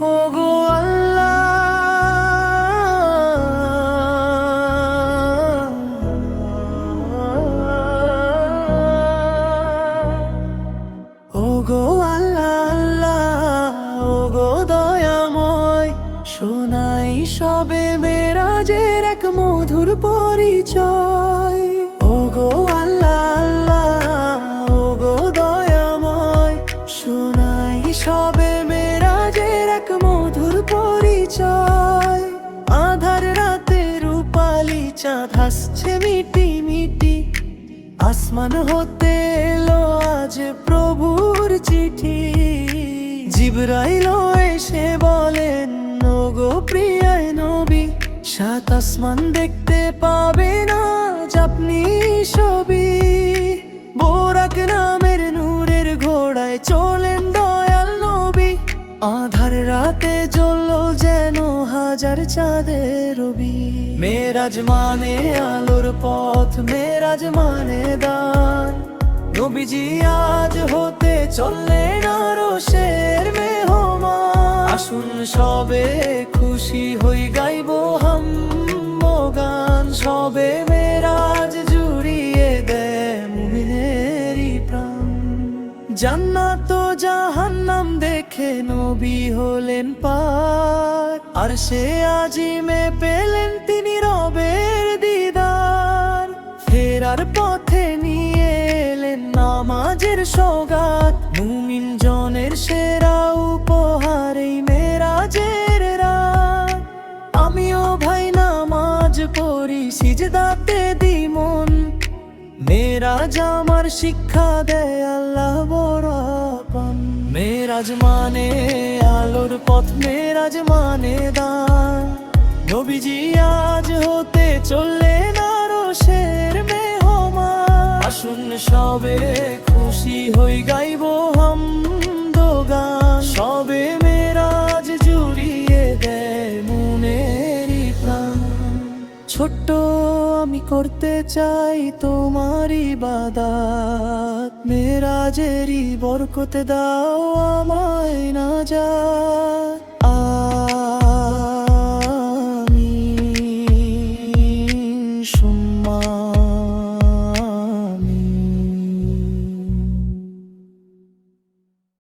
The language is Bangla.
ও গো আল্লাহ। ও গো আল্লাহ আল্লাহ ও দয়াময়, শোনাই সবে মধুর পরিচয়। ও গো আল্লাহ আল্লাহ ও দয়াময়, শোনাই সবে পরিচয়। আধার রাতে রূপালি চাঁদ হাসছে মিটি মিটি। আসমান হতে এলো আজ প্রভুর চিঠি। জিবরাইল এসে বলেন গো প্রিয়ায় নবী, সাত আসমান দেখতে পাবে না আপনি ছবি। বোরাক নামের নূরের ঘোড়ায় চলেন দয়াল নবী। আধার রাতে হাজার চাঁদের রবি মেরাজ মানে আলোর পথ মেরাজ মানে দান। নবীজি আজ হতে চললেন না রোশের মেহমান। আসুন সবে খুশি হই গাইব হাম গান। সবে জান্নাত জাহান্নাম দেখে নবী হলেন পার আর সে আজিমে পেলেন তিনি রবের দিদার। ফেরার পথে নিয়ে এলেন নামাজের সগাত। মুমিন জনের সেরা উপহার এই মেরাজের রাত। আমিও ভাই নামাজ পড়ি, সিজদাতে দি মন মেরাজ আমার শিক্ষা দেয় আল্লাহ বড় আপন মেরাজ মানে আলোর পথ মেরাজ মানে দান। নবীজি আজ হতে চললেন আরও শের মেহমান। আসুন সবে খুশি হই গাইব হাম গান সবে মেরাজ জুড়িয়ে দেয় মনেরই প্রাণ। ছোট্ট আমি করতে চাই তোমারই বাদাত মেরাজেরই বরকতে দাও আমায় না যা।